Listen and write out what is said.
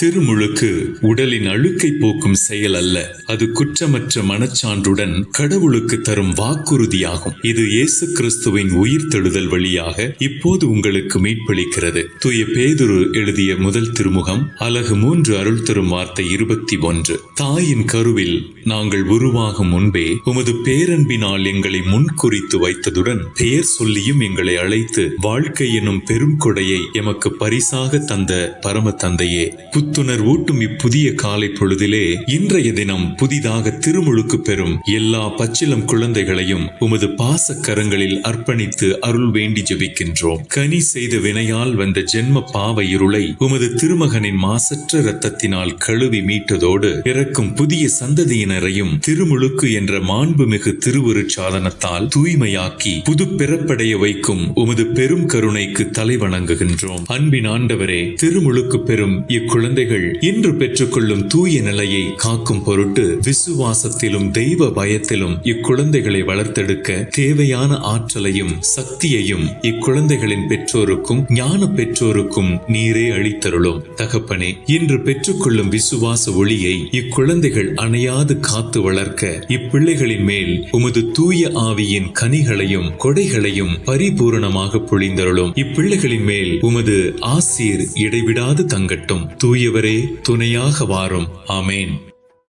திருமுழுக்கு உடலின் அழுக்கை போக்கும் செயல் அல்ல. அது குற்றமற்ற மனச்சான்றுடன் கடவுளுக்கு தரும் வாக்குறுதியாகும். இது இயேசு கிறிஸ்துவின் உயிர் தெழுதல் வழியாக இப்போது உங்களுக்கு மீட்பளிக்கிறது. தூய பேதுரு எழுதிய முதல் திருமுகம் அலகு மூன்று அருள் தரும் வார்த்தை இருபத்தி ஒன்று. தாயின் கருவில் நாங்கள் உருவாகும் முன்பே உமது பேரன்பினால் எங்களை முன்குறித்து வைத்ததுடன் பெயர் சொல்லியும் எங்களை அழைத்து வாழ்க்கை எனும் பெரும் கொடையை எமக்கு பரிசாக தந்த பரம தந்தையே புத்துணர் ஊட்டும் இப்புதிய காலை பொழுதிலே இன்றைய தினம் புதிதாக திருமுழுக்கு பெறும் எல்லா பச்சிலம் குழந்தைகளையும் உமது பாசக்கரங்களில் அர்ப்பணித்து அருள் வேண்டி ஜபிக்கின்றோம். கனி செய்த வினையால் வந்த ஜென்ம பாவ இருளை உமது திருமகனின் மாசற்ற இரத்தத்தினால் கழுவி மீட்டதோடு பிறக்கும் புதிய சந்ததியினரையும் திருமுழுக்கு என்ற மாண்புமிகு திருவுருச்சாதனத்தால் தூய்மையாக்கி புது பிறப்படைய வைக்கும் உமது பெரும் கருணைக்கு தலை வணங்குகின்றோம். அன்பின் ஆண்டவரே திருமுழுக்கு பெறும் குழந்தைகள் இன்று பெற்றுக்கொள்ளும் தூய நிலையை காக்கும் பொருட்டு விசுவாசத்திலும் தெய்வ பயத்திலும் இக்குழந்தைகளை வளர்த்தெடுக்க தேவையான ஆற்றலையும் சக்தியையும் இக்குழந்தைகளின் பெற்றோருக்கும் ஞான பெற்றோருக்கும் நீரே அளித்தருளும். தகப்பனே இன்று பெற்றுக்கொள்ளும் விசுவாச ஒளியை இக்குழந்தைகள் அணையாது காத்து வளர்க்க இப்பிள்ளைகளின் மேல் உமது தூய ஆவியின் கனிகளையும் கொடைகளையும் பரிபூரணமாக பொழிந்தருளும். இப்பிள்ளைகளின் மேல் உமது ஆசீர் இடைவிடாது தங்கட்டும். தூய தூயவரே துணையாக வாரும். ஆமேன்.